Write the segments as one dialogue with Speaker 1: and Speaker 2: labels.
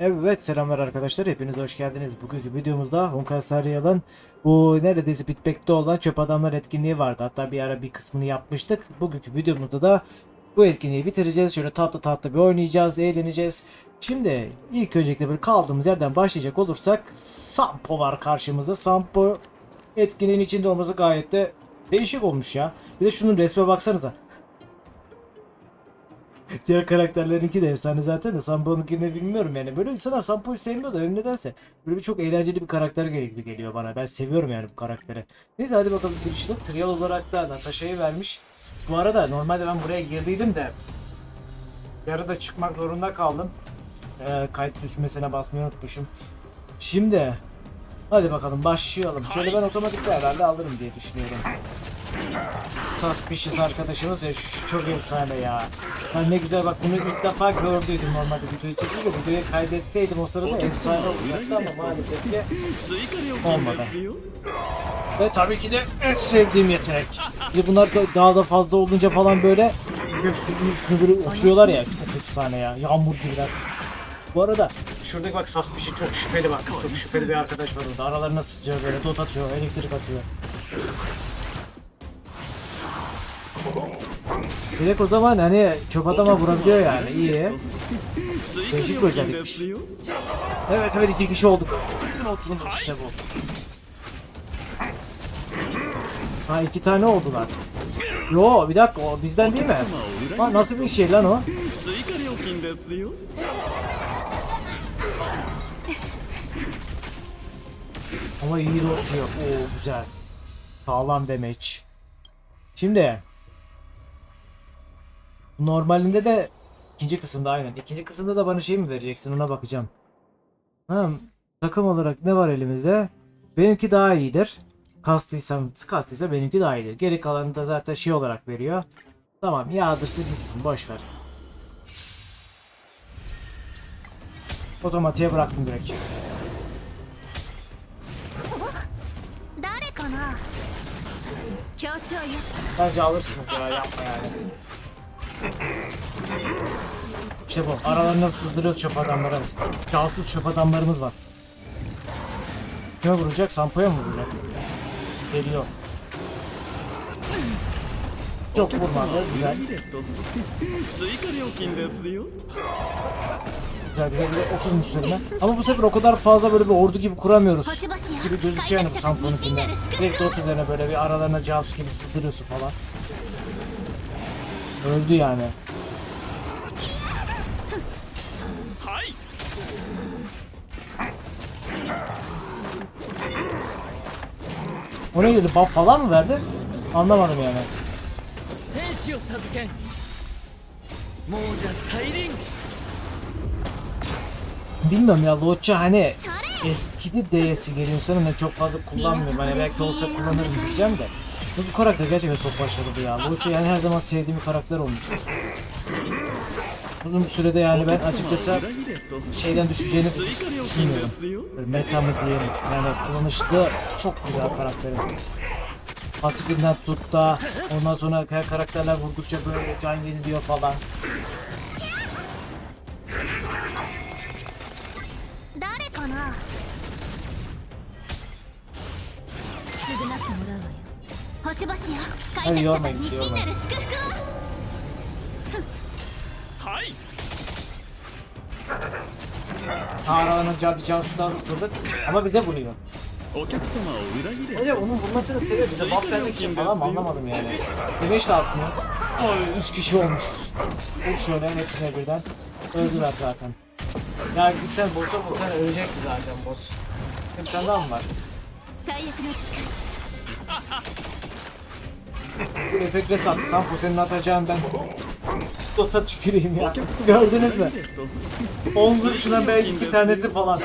Speaker 1: Evet selamlar arkadaşlar hepiniz hoş geldiniz. Bugünkü videomuzda Honkai bu neredeyse bitmekte olan çöp adamlar etkinliği vardı. Hatta bir ara bir kısmını yapmıştık. Bugünkü videomuzda da bu etkinliği bitireceğiz. Şöyle tatlı tatlı bir oynayacağız, eğleneceğiz. Şimdi ilk öncelikle böyle kaldığımız yerden başlayacak olursak Sampo var karşımızda. Sampo etkinliğin içinde olması gayet de değişik olmuş ya. Bir de şunun resme baksanıza. Diğer karakterlerinki de efsane zaten de Sampo'nunkini bilmiyorum yani. Böyle insanlar Sampo'yu sevmiyor da nedense. Böyle bir çok eğlenceli bir karakter gibi geliyor bana. Ben seviyorum yani bu karakteri. Neyse hadi bakalım girişine. Trial olarak da Natasha'yı vermiş. Bu arada normalde ben buraya girdiydim de yarıda çıkmak zorunda kaldım. Ee, kayıt düşmesine basmayı unutmuşum. Şimdi hadi bakalım başlayalım. Şöyle ben otomatik herhalde alırım diye düşünüyorum. Suspicious arkadaşımız ya çok efsane ya. Ben ne güzel bak bunu ilk defa gördüydüm normalde videoyu çekirken videoyu kaydetseydim o sırada efsane olacaktı ama maalesef ki olmadı. Ve tabii ki de en sevdiğim yetenek. Bir bunlar da daha da fazla olunca falan böyle böyle oturuyorlar ya çok efsane ya yağmur gibiler. Bu arada şuradaki bak Suspicious çok şüpheli bak çok şüpheli bir arkadaş var orada aralarına sıçıyor böyle dot atıyor elektrik atıyor. Direkt o zaman hani çöp adama vurabiliyor yani iyi. Değişik bir özellikmiş. Evet evet iki kişi olduk. Üstüne oturulmuş işte bu. Ha iki tane oldular. Yo bir dakika o bizden değil mi? Ha, nasıl bir şey lan o? Ama iyi rotuyor. Oo güzel. Sağlam demeç. Şimdi Normalinde de ikinci kısımda aynen. İkinci kısımda da bana şey mi vereceksin ona bakacağım. Tamam. Takım olarak ne var elimizde? Benimki daha iyidir. Kastiysam, kastıysa benimki daha iyidir. Geri kalanı da zaten şey olarak veriyor. Tamam yağdırsın gitsin boş ver. Otomatiğe bıraktım direkt. Bence alırsınız ya yapma yani. İşte bu. Aralarına sızdırıyoruz çöp adamlarımız. Casus çöp adamlarımız var. Kime vuracak? Sampo'ya mı vuracak? Geliyor. Çok vurmadı. Güzel. Güzel güzel güzel oturmuş üzerine. Ama bu sefer o kadar fazla böyle bir ordu gibi kuramıyoruz. Gibi gözüküyor yani bu
Speaker 2: Sampo'nun içinde.
Speaker 1: Direkt ot üzerine böyle bir aralarına casus gibi sızdırıyorsun falan. Öldü yani. O ne dedi? Buff falan mı verdi? Anlamadım yani. Bilmiyorum ya Loçça hani eskidi D'si geliyor sana çok fazla kullanmıyorum. Hani belki olsa kullanırım diyeceğim de. Bu karakter gerçekten çok başarılı ya. Lucha şey yani her zaman sevdiğim bir karakter olmuştur. Uzun bir sürede yani ben açıkçası şeyden düşeceğini düşünmüyorum. Böyle meta mı diyeyim. Yani kullanışlı çok güzel karakterim. Pasifinden tut da ondan sonra karakterler vurdukça böyle can yeniliyor falan.
Speaker 2: Dare kana? 星々よ開拓者たちに信なる祝福を
Speaker 3: はい
Speaker 1: Aralarına can bir casustan sıkıldık ama bize vuruyor.
Speaker 3: お客様を裏切れ
Speaker 1: Öyle onun vurmasının sebebi bize buff vermek için falan mı anlamadım yani. Demeç de atmıyor. Oy 3 kişi olmuşuz. Vur şöyle hepsine birden. Öldüler zaten. Ya gitsen boss'a vursan ölecekti zaten boss. Bir tane daha mı var? Bu ne tekre sat. Sanko senin atacağın ben. Dota tüküreyim ya. Gördünüz mü? Omzun içinden belki iki tanesi falan.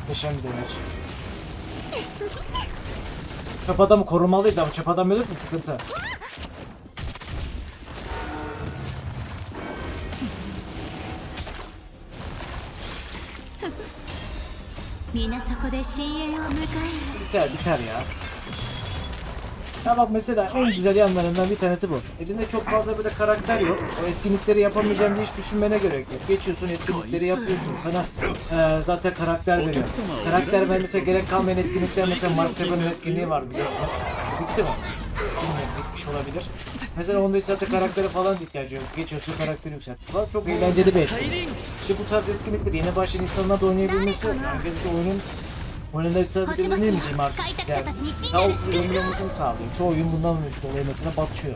Speaker 1: Muhteşem bir demeç. Çöp adamı korumalıydı ama çöp adam ölür mü? Sıkıntı. Biter biter ya. Ya bak mesela en güzel yanlarından bir tanesi bu. Elinde çok fazla böyle karakter yok. O etkinlikleri yapamayacağım diye hiç düşünmene gerek yok. Geçiyorsun etkinlikleri yapıyorsun. Sana e, zaten karakter veriyor. Karakter vermese gerek kalmayan etkinlikler mesela 7'ın etkinliği var biliyorsunuz. Bitti mi? Bilmiyorum bitmiş olabilir. Mesela onda hiç zaten karaktere falan ihtiyacı yok. Geçiyorsun karakteri yükseltiyor falan. Çok eğlenceli bir etkinlik. İşte bu tarz etkinlikler yeni başlayan insanlar da oynayabilmesi, herkes de oyunun oynanabilirliğini mi diyeyim artık size. Daha uyumlu olmasını sağlıyor. Çoğu oyun bundan dolayı mesela batıyor.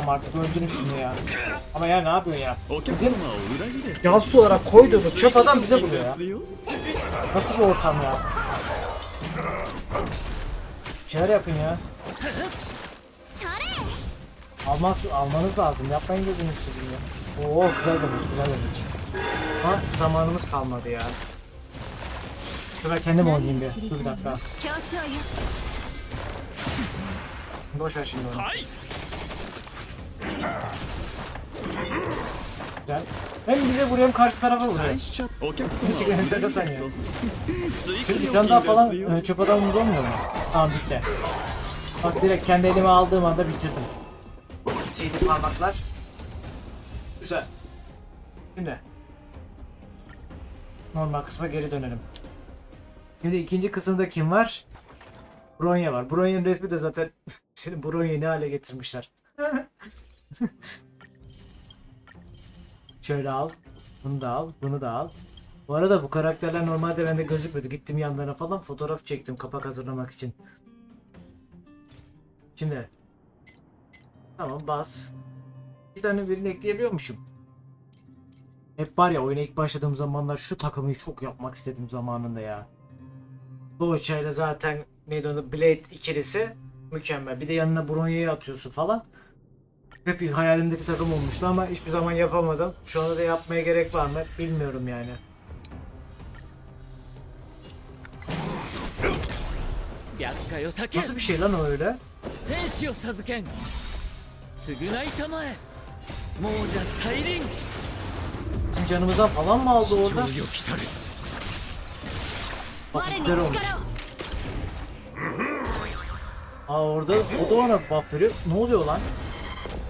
Speaker 1: adam artık öldürün şunu ya. Ama ya ne yapıyorsun ya? Bizim yansız olarak koyduğumuz çöp adam bize vuruyor ya. Nasıl bir ortam ya? Çağır yapın ya. Almaz, almanız lazım. Yapmayın gözünü seveyim ya. Oo güzel demiş, güzel demiş. Ama zamanımız kalmadı ya. Dur ben kendim oynayayım bir. Dur bir dakika. Boş ver şimdi onu. Güzel. Hem bize vuruyor hem karşı tarafa vuruyor.
Speaker 3: Hiç
Speaker 1: enteresan ya.
Speaker 3: Çünkü
Speaker 1: bir tane daha falan e, çöp adamımız olmuyor mu? Tamam bitti. Bak direkt kendi elime aldığım anda bitirdim. Çiğli parmaklar. Güzel. Şimdi. Normal kısma geri dönelim. Şimdi ikinci kısımda kim var? Bronya var. Bronya'nın resmi de zaten senin Bronya'yı ne hale getirmişler. Şöyle al. Bunu da al. Bunu da al. Bu arada bu karakterler normalde bende gözükmüyordu. Gittim yanlarına falan fotoğraf çektim kapak hazırlamak için. Şimdi. Tamam bas. Bir tane birini ekleyebiliyormuşum. Hep var ya oyuna ilk başladığım zamanlar şu takımı çok yapmak istedim zamanında ya. Boğaça ile zaten neydi onu Blade ikilisi mükemmel. Bir de yanına Bronya'yı atıyorsun falan hep hayalimdeki takım olmuştu ama hiçbir zaman yapamadım. Şu anda da yapmaya gerek var mı bilmiyorum yani. Nasıl bir şey lan o öyle? Bizim canımızdan falan mı aldı orada? Bak
Speaker 2: ipler
Speaker 1: olmuş. Aa orada o da ona buff veriyor. Ne oluyor lan?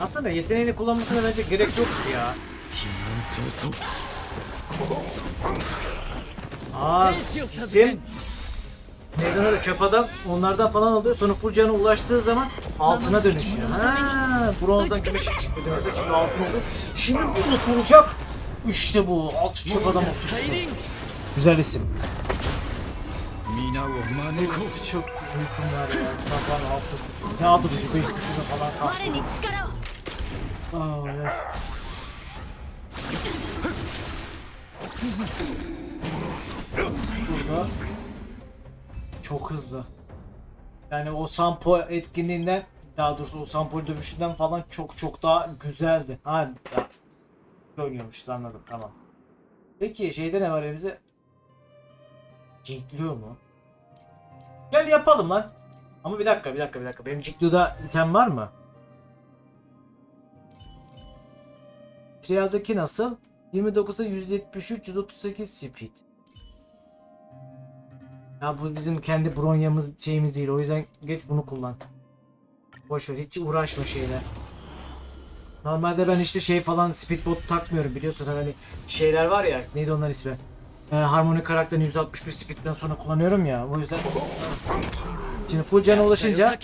Speaker 1: Aslında yeteneğini kullanmasına bence gerek yok ya. Aa, isim Megan'ı çöp adam onlardan falan alıyor. Sonra full ulaştığı zaman altına dönüşüyor. Ha, bronzdan gümüşe çıktı mesela şimdi altın oldu. Şimdi bu oturacak. İşte bu. Alt çöp adam oturuşu. Güzel isim. Çok uykum var ya. Sabah altı. Ne aldı bu? Beş falan
Speaker 2: kalktı.
Speaker 1: Oh, yes. Burada. Çok hızlı. Yani o Sampo etkinliğinden daha doğrusu o Sampo dövüşünden falan çok çok daha güzeldi. Ha oynuyormuşuz anladım tamam. Peki şeyde ne var elimize? Cinkliyor mu? Gel yapalım lan. Ama bir dakika bir dakika bir dakika. Benim Cinkliyor'da item var mı? Trial'daki nasıl? 29'da 173, 138 speed. Ya bu bizim kendi bronyamız şeyimiz değil. O yüzden geç bunu kullan. Boş ver hiç uğraşma şeyle. Normalde ben işte şey falan speedbot takmıyorum biliyorsun hani, hani şeyler var ya neydi onlar ismi? Ee, harmoni karakterini 161 speed'den sonra kullanıyorum ya o yüzden Şimdi full
Speaker 4: can
Speaker 1: ulaşınca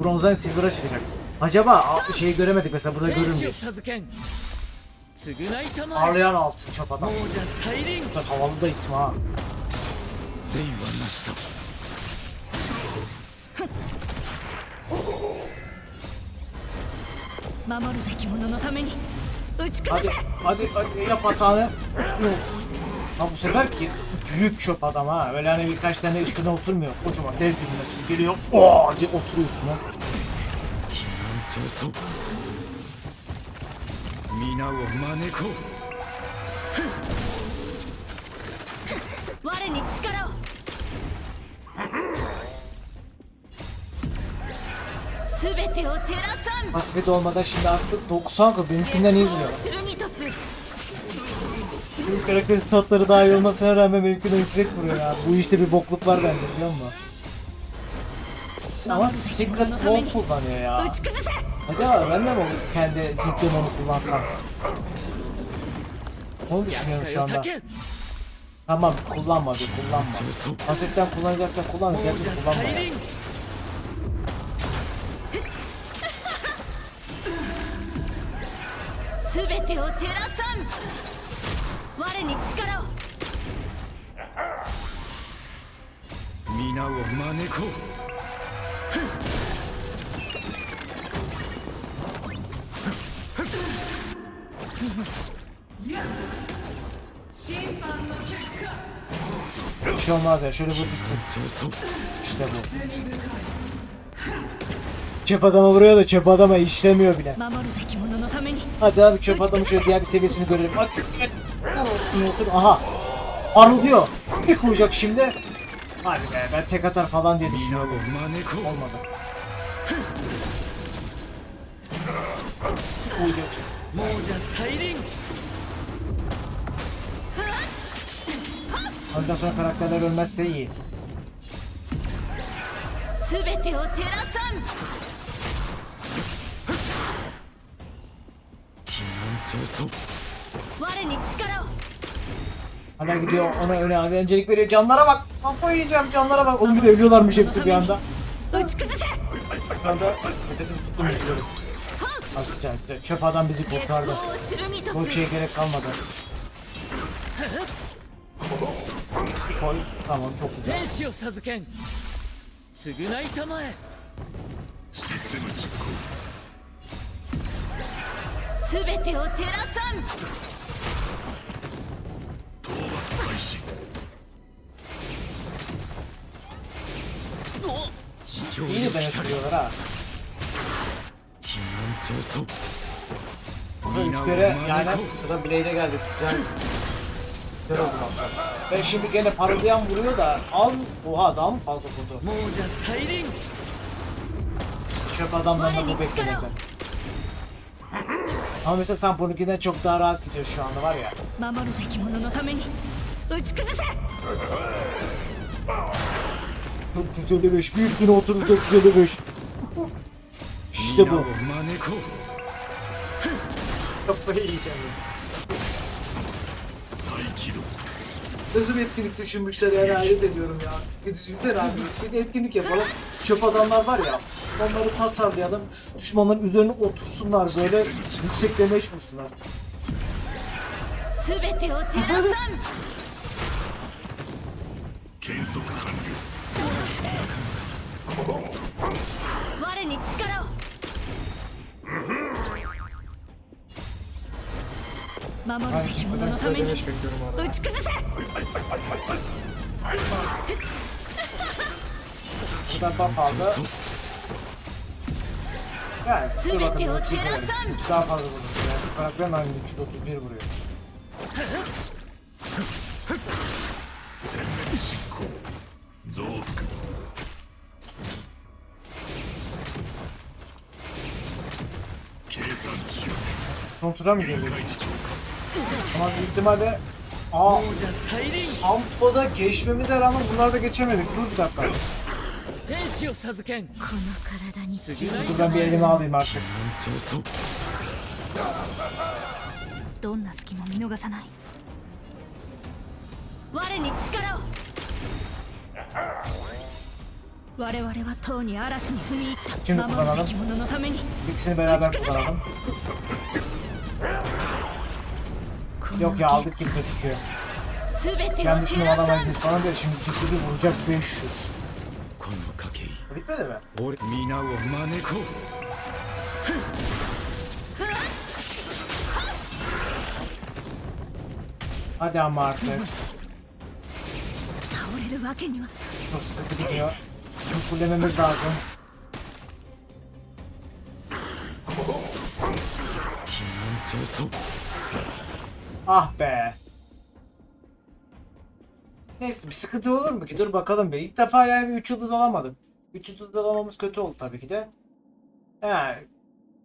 Speaker 1: Bronzdan Silver'a çıkacak. Acaba şeyi göremedik mesela burada görür müyüz? Ağlayan altın çöp adam. Bak havalı da isim ha. Hadi, hadi, hadi yap hatanı. Ha bu sefer ki büyük çöp adam ha. Öyle hani birkaç tane üstüne oturmuyor. Kocaman dev gibi mesela geliyor. Oo diye oturuyor üstüne.
Speaker 3: 早々皆を招こう
Speaker 2: 我に力を全てを照らさん
Speaker 1: Pasifet olmadan şimdi artık 90 kıl benimkinden iyi vuruyor.
Speaker 2: 剣とす
Speaker 1: Benim karakterin statları daha iyi olmasına rağmen benimkinden yüksek vuruyor ya. Bu işte bir bokluk var bende biliyor musun? Ama şey Secret Wall kullanıyor ya. Acaba ben de mi kendi tek demonu kullansam? Onu düşünüyorum şu anda. Tamam kullanma bir kullanma. Hazretten kullanacaksa kullan. Gerçi kullanma ya.
Speaker 3: Mina
Speaker 1: bir şey olmaz ya şöyle vur bitsin. İşte bu. Çöp adama vuruyor da çöp adama işlemiyor bile. Hadi abi çöp adamı şöyle diğer bir seviyesini görelim. Hadi. Otur. Aha. Arılıyor. Bir koyacak şimdi. Hadi be ben tek atar falan diye düşünüyorum. Olmadı.
Speaker 4: Uyuyor.
Speaker 1: Ondan sonra karakterler ölmezse iyi. Hala gidiyor ona öne öncelik veriyor. Canlara bak. Kafayı yiyeceğim canlara bak. Oğlum bir de ölüyorlarmış hepsi bir anda. Bir anda nefesimi tuttum gidiyorum. Az güzel, güzel. Çöp adam bizi kurtardı. Koçuya gerek kalmadı. Koy. Tamam çok güzel.
Speaker 3: Sistemi çıkıyor.
Speaker 1: İyi de benziyorlar ha. Burada üç kere yani sıra bileğine geldi. Güzel. Güzel oldu aslında. Ben şimdi gene parıldayan vuruyor da al. Oha daha mı fazla vurdu? Çöp adamdan da bu beklemekten. Ama mesela sen bununkinden çok daha rahat gidiyor şu anda var ya. 455 1030 455 İşte bu. Kafayı yiyeceğim. Nasıl bir etkinlik düşünmüşler yani hayret ediyorum ya. Gidiciler abi bir de etkinlik yapalım. Çöp adamlar var ya. Onları tasarlayalım. Düşmanların üzerine otursunlar böyle yüksekleme vursunlar.
Speaker 2: Sübete o terasan. 我に力を守る
Speaker 1: Ben
Speaker 2: べき
Speaker 1: şimdiden
Speaker 2: 者のために
Speaker 1: güzel demeç bekliyorum bu arada.
Speaker 2: 打ち崩せ
Speaker 1: Buradan buff aldı. Yani dur bakalım. ultiyi koyalım. Ulti Daha fazla vurur. Yani karakterin aynı 231 vuruyor. Son tura mı girdik? Ama büyük ihtimalle Aa, Ampo'da geçmemize rağmen bunlarda geçemedik. Dur bir dakika.
Speaker 4: Buradan
Speaker 1: bir elimi alayım artık. Şimdi kullanalım. İkisini beraber kullanalım. Yok ya aldık gibi gözüküyor.
Speaker 2: Yani
Speaker 1: düşündüm
Speaker 2: adam
Speaker 1: herkes bana diyor şimdi ciddi bir vuracak 500. Bitmedi mi? Hadi ama artık. Çok sıkıntı gidiyor. Kullememiz lazım. Ah be. Neyse bir sıkıntı olur mu ki? Dur bakalım be. İlk defa yani bir 3 yıldız alamadım. 3 yıldız alamamız kötü oldu tabii ki de. Yani,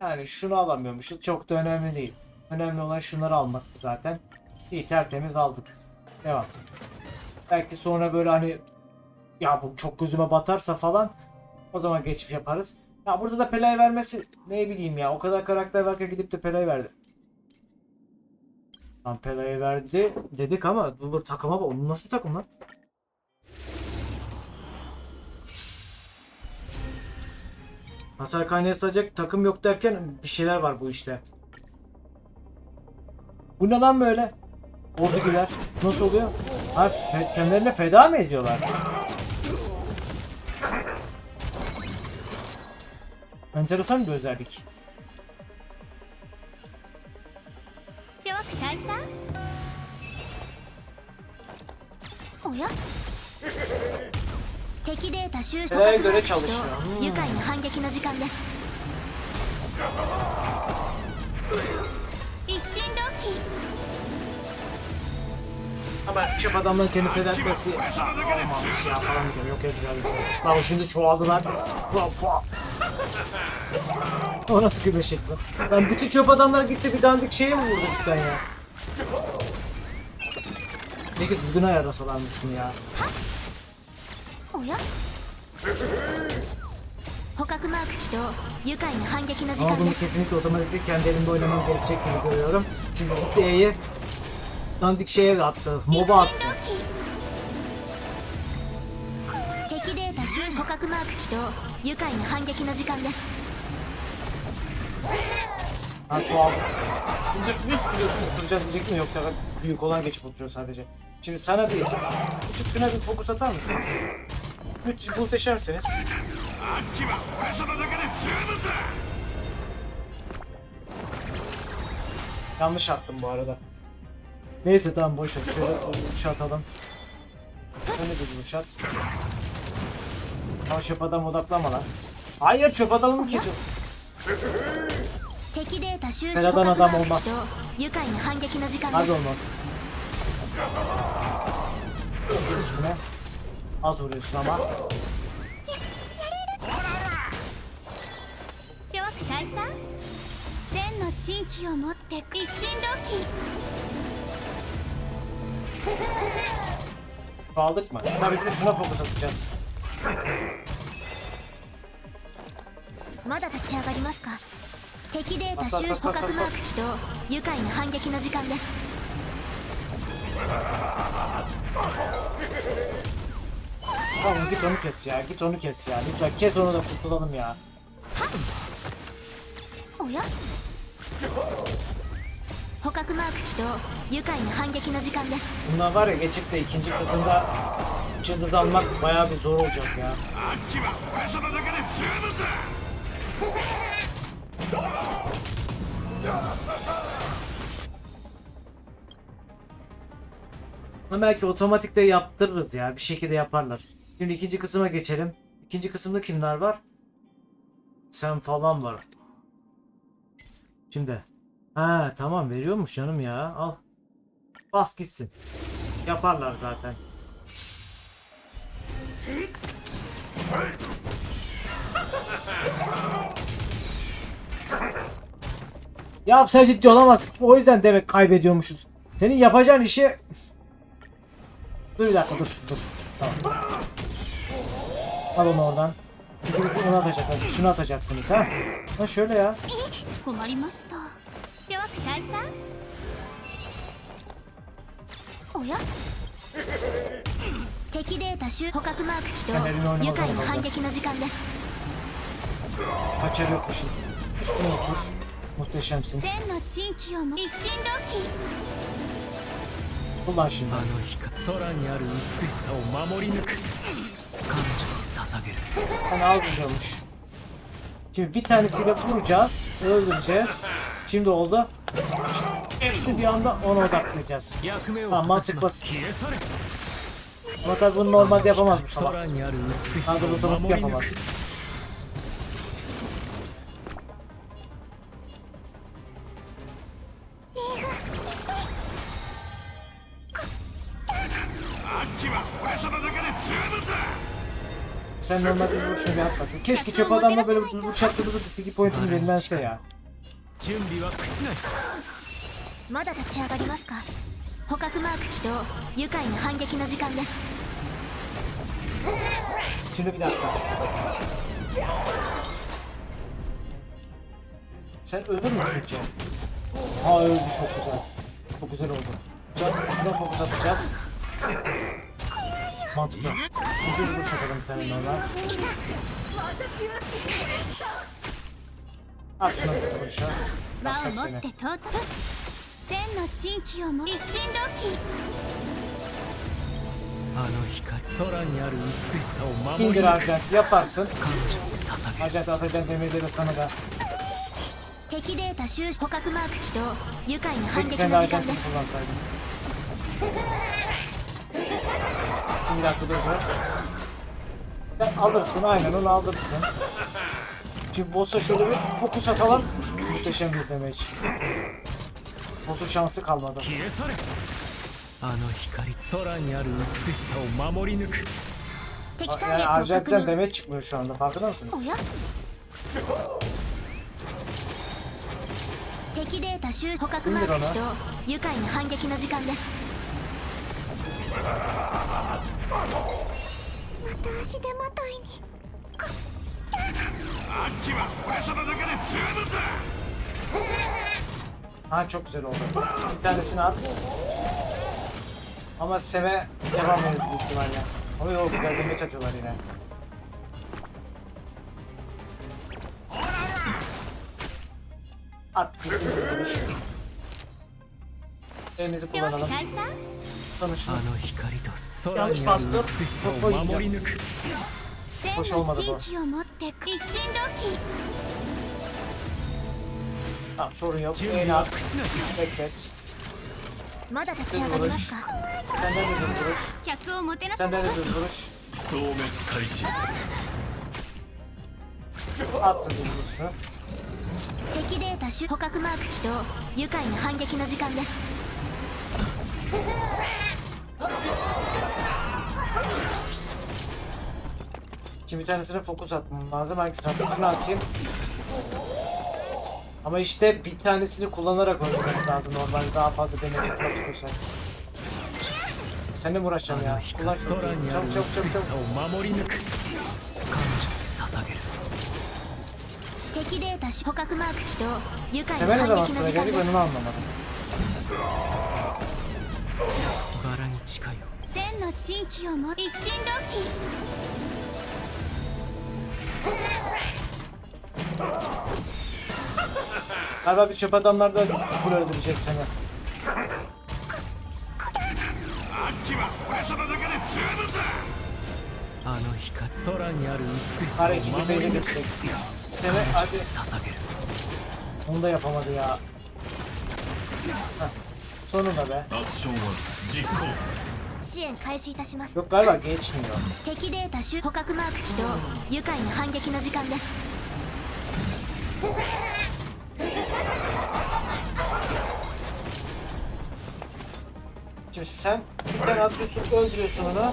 Speaker 1: yani şunu alamıyormuşuz. Çok da önemli değil. Önemli olan şunları almaktı zaten. İyi tertemiz aldık. Devam. Belki sonra böyle hani ya bu çok gözüme batarsa falan o zaman geçip yaparız. Ya burada da Pelay vermesi ne bileyim ya o kadar karakter varken gidip de Pelay verdi. Lan Pela'yı verdi dedik ama bu, bu takıma bak. Onun nasıl bir takım lan? Hasar kaynağı satacak takım yok derken bir şeyler var bu işte. Bu ne lan böyle? Ordugiler. Nasıl oluyor? Ha kendilerine feda mı ediyorlar? Enteresan bir özellik.
Speaker 2: 諸悪退散おや敵データ収集
Speaker 1: Pela'ya göre çalışıyor. Hmm.
Speaker 2: 愉快な反撃の時間です一心同期
Speaker 1: Ama çöp adamların kendi feda etmesi olmamış ya falan diyeceğim. Yok ya güzel bir şey. Lan şimdi çoğaldılar. Vah, vah. O nasıl gübeşek lan? Lan bütün çöp adamlar gitti bir dandik şeye mi vurdu cidden ya? Ne ki düzgün ayarlasalarmış şunu ya.
Speaker 2: おや捕獲マーク起動愉快な反撃の時
Speaker 1: Ama
Speaker 2: 間で
Speaker 1: bunu
Speaker 2: す
Speaker 1: kesinlikle otomatikle kendi elimde oynamam gerekecek gibi görüyorum. Çünkü gitti E'yi dandik şeye attı.
Speaker 2: 一心
Speaker 1: Moba
Speaker 2: 同
Speaker 1: attı.
Speaker 2: 期敵データ収集捕獲マーク起動愉快な反撃の時間です
Speaker 1: Ha çoğaldı. Şimdi bir sürü oturacağız diyecektim yok da büyük olan geçip oturuyor sadece. Şimdi sana değil. Geçip şuna bir fokus atar mısınız? Müthiş muhteşemsiniz. Yanlış attım bu arada. Neyse tamam boş ver. Şöyle vuruş atalım. Öyle bir vuruş at. Ama çöp adam odaklanma lan. Hayır çöp adamı mı kesiyor?
Speaker 2: 敵データ収集愉快な反撃の時間あ
Speaker 1: そうで
Speaker 2: す。
Speaker 1: ねアゾル様
Speaker 2: や,やれる。ほらほら大佐天の珍奇を持って一心同期。
Speaker 1: Kaldık mı?
Speaker 2: すか？敵データ収
Speaker 1: あ
Speaker 2: 集捕獲マーク起動愉快な反撃の時間です
Speaker 1: Tamam git onu kes ya. Git onu kes ya. Lütfen kes onu da kurtulalım ya.
Speaker 2: おや捕獲マーク起動愉快な反撃の時間です
Speaker 1: Bunlar var ya geçip de ikinci kısımda çıldız almak bayağı bir zor olacak ya. ama belki otomatikte yaptırırız ya. Bir şekilde yaparlar. Şimdi ikinci kısma geçelim. İkinci kısımda kimler var? Sen falan var. Şimdi. Ha tamam veriyormuş canım ya. Al. Bas gitsin. Yaparlar zaten. Ya sen ciddi olamazsın. O yüzden demek kaybediyormuşuz. Senin yapacağın işi... Dur bir dakika dur dur. Tamam. Al onu oradan. Bunu atacak hadi. Şunu atacaksınız ha. Ha şöyle ya. Kaçarıyor kuşun. Üstüne otur. Muhteşemsin.
Speaker 2: 千の珍奇をも一心同期
Speaker 1: Kullan şimdi.
Speaker 3: あの光空にある美しさを守り抜く彼女に捧げる
Speaker 1: Hani al biliyormuş. Şimdi bir tanesiyle vuracağız, öldüreceğiz. Şimdi oldu. Hepsi bir anda ona odaklayacağız.
Speaker 3: 役目を
Speaker 1: Tamam
Speaker 3: 果た
Speaker 1: mantık
Speaker 3: します
Speaker 1: basit.
Speaker 3: 消え去れ
Speaker 1: Ama tabii bunu normalde yapamaz bu salak.
Speaker 3: 空にある美しさ
Speaker 1: Kanka bu
Speaker 3: を
Speaker 1: otomatik
Speaker 3: 守り抜
Speaker 1: yapamaz.
Speaker 3: く
Speaker 1: Sen normalde dur şunu bir at bakayım. Keşke çöp adamla böyle bir dur çaktığımızda diski point'in üzerindense ya. Şimdi bir dakika. Sen öldün mü Sürce? Ha öldü çok güzel. Çok güzel oldu. Güzel bir fokus atacağız. Mantıklı. Bir vuruş atalım bir tane normal. At şuna bir vuruşa.
Speaker 2: 輪
Speaker 1: Bak
Speaker 2: を
Speaker 1: kaç
Speaker 2: 持っ
Speaker 1: sene.
Speaker 2: て到達千の珍奇をも一心同期
Speaker 3: あの光空にある美しさを守り
Speaker 1: İndir
Speaker 3: 抜く
Speaker 1: Argent yaparsın.
Speaker 3: 彼女に捧げる
Speaker 1: Argent atacağın demirleri sana da.
Speaker 2: 敵データ収捕獲マーク起動愉快な反
Speaker 1: Peki
Speaker 2: 撃
Speaker 1: kendi
Speaker 2: の時間で
Speaker 1: Argent'ini
Speaker 2: す
Speaker 1: Dursun bir dakika dur dur. Alırsın aynen onu alırsın. Şimdi boss'a şöyle bir fokus atalım. Muhteşem bir demeç. Boss'un şansı kalmadı.
Speaker 3: あの光空にある美しさを守り抜く
Speaker 1: Yani
Speaker 2: Arjantin'den
Speaker 1: demet çıkmıyor şu anda farkında mısınız?
Speaker 2: おや敵データ集捕獲マーク起動愉快な反撃の時間です足手まといに
Speaker 1: Ha çok güzel oldu. Bir tanesini at. Ama Seme devam ediyor büyük ihtimalle. Ama yok güzel damage atıyorlar yine. At bizim bir vuruş. Elimizi
Speaker 2: 勝利
Speaker 1: kullanalım.
Speaker 2: った
Speaker 1: のし
Speaker 3: あの光と空
Speaker 2: の
Speaker 3: 地あ、それ
Speaker 1: よ、
Speaker 2: まだ立ち上がりますか？客をもてなさ
Speaker 1: なかった
Speaker 3: 消滅開、
Speaker 1: い
Speaker 2: 敵データ捕獲マーク起動。愉快な反撃の時間です。
Speaker 1: Şimdi bir tanesine fokus atmam lazım. Hangisini atayım? Şunu atayım. Ama işte bir tanesini kullanarak oynamak lazım normalde daha fazla damage atmak istiyorsan. Seninle mi
Speaker 3: あ
Speaker 1: uğraşacağım
Speaker 3: の
Speaker 1: ya?
Speaker 3: 光
Speaker 1: Kullan şunu.
Speaker 3: 空にある
Speaker 1: Çabuk
Speaker 3: 美
Speaker 1: çabuk
Speaker 3: し
Speaker 1: çabuk
Speaker 3: さ
Speaker 1: çabuk.
Speaker 3: を守り抜く彼女に捧げる
Speaker 2: 敵データ収捕獲マーク起動愉快な
Speaker 1: Hemen ne
Speaker 2: 反
Speaker 1: zaman
Speaker 2: 撃の
Speaker 1: sıra
Speaker 2: 時間
Speaker 1: geldi
Speaker 2: で
Speaker 1: ben
Speaker 2: す
Speaker 1: onu anlamadım.
Speaker 3: バラに近いよ
Speaker 2: 千の珍奇をも一心同期
Speaker 1: Bari
Speaker 3: を
Speaker 1: iki
Speaker 3: 守
Speaker 1: köpeği
Speaker 3: り
Speaker 1: de
Speaker 3: 抜く
Speaker 1: geçtik. Seni hadi.
Speaker 3: 捧げる
Speaker 1: Onu da yapamadı ya. Heh. Sonunda be.
Speaker 3: アクションは実行
Speaker 2: 支援開始いたします
Speaker 1: Yok galiba geçmiyor.
Speaker 2: 敵データ収捕獲マーク起動愉快な反撃の時間です
Speaker 1: Şimdi sen bir tane atıyorsun öldürüyorsun onu.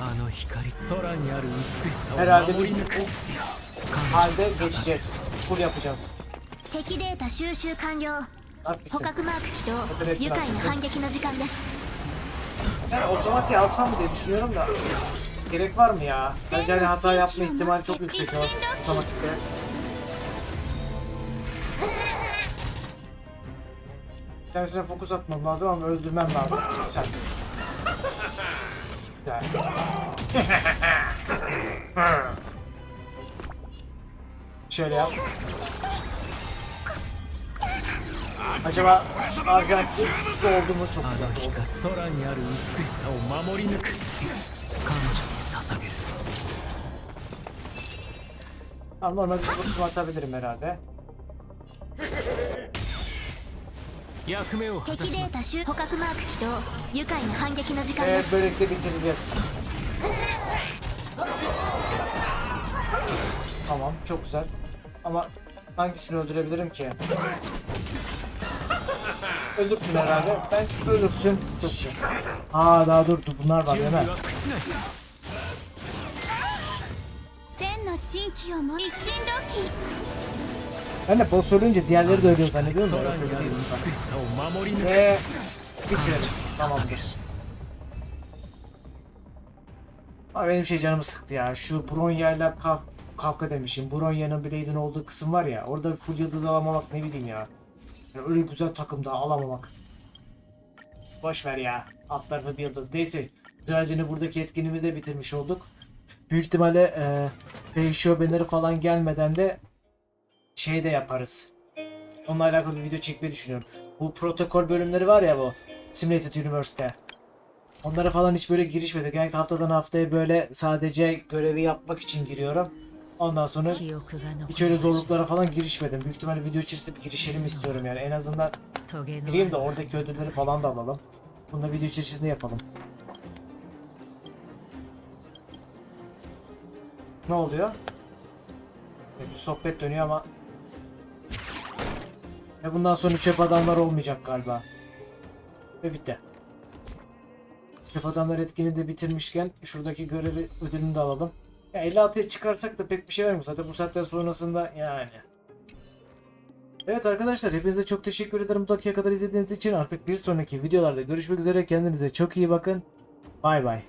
Speaker 3: あの光空にある美しさを
Speaker 1: Herhalde
Speaker 3: 守
Speaker 1: biz
Speaker 3: り抜く
Speaker 1: bu halde geçeceğiz. Full yapacağız.
Speaker 2: 敵データ収集完了
Speaker 1: At
Speaker 2: 捕
Speaker 1: gitsin.
Speaker 2: 獲マーク起動
Speaker 1: とりあえず
Speaker 2: 愉快な反撃の時間です
Speaker 1: Yani otomatiğe alsam mı diye düşünüyorum da gerek var mı ya? Bence hani hata yapma ihtimali çok yüksek o otomatikte. Bir tanesine fokus atmam lazım ama öldürmem lazım. Sen. Yani. Şöyle yap. Acaba Arjantin oldu mu çok
Speaker 3: あ
Speaker 1: güzel
Speaker 3: の
Speaker 1: oldu.
Speaker 3: 光空にある美しさを守り抜く彼女に捧げる
Speaker 1: Ama normal bir vuruşumu atabilirim herhalde.
Speaker 3: 役目を果た
Speaker 2: 敵デ
Speaker 3: します
Speaker 2: ータ集捕獲マーク起動愉快な反撃の時間です
Speaker 1: böylelikle bitireceğiz. Tamam çok güzel. Ama hangisini öldürebilirim ki? Ölürsün herhalde. Ben ölürsün. Güzel. Aa daha dur dur bunlar var
Speaker 3: 準
Speaker 1: değil
Speaker 3: 備
Speaker 1: mi?
Speaker 2: 千の珍奇をも一心同期
Speaker 1: Ben de boss olunca diğerleri de ölüyor zannediyorum da. Ve bitir. Tamamdır. Abi benim şey canımı sıktı ya. Şu Bronya ile kaf Kafka demişim. Bronya'nın Blade'in olduğu kısım var ya. Orada full yıldız alamamak ne bileyim ya. Yani öyle güzel takımda alamamak. Boş ver ya. Alt tarafı bir yıldız. Neyse. Güzelce buradaki etkinliğimizi de bitirmiş olduk. Büyük ihtimalle e, Peugeot banner'ı falan gelmeden de şey de yaparız. Onunla alakalı bir video çekmeyi düşünüyorum. Bu protokol bölümleri var ya bu. Simulated Universe'de. Onlara falan hiç böyle girişmedim. Genellikle haftadan haftaya böyle sadece görevi yapmak için giriyorum. Ondan sonra hiç öyle zorluklara falan girişmedim. Büyük ihtimalle video içerisinde girişelim istiyorum yani. En azından gireyim de oradaki ödülleri falan da alalım. Bunu da video içerisinde yapalım. Ne oluyor? Evet, sohbet dönüyor ama ve bundan sonra çöp adamlar olmayacak galiba. Ve bitti. Çöp adamlar etkinliğini de bitirmişken şuradaki görevi ödülünü de alalım. Ya 56'ya çıkarsak da pek bir şey vermiyor. Zaten bu saatten sonrasında yani. Evet arkadaşlar hepinize çok teşekkür ederim bu dakikaya kadar izlediğiniz için. Artık bir sonraki videolarda görüşmek üzere. Kendinize çok iyi bakın. Bay bay.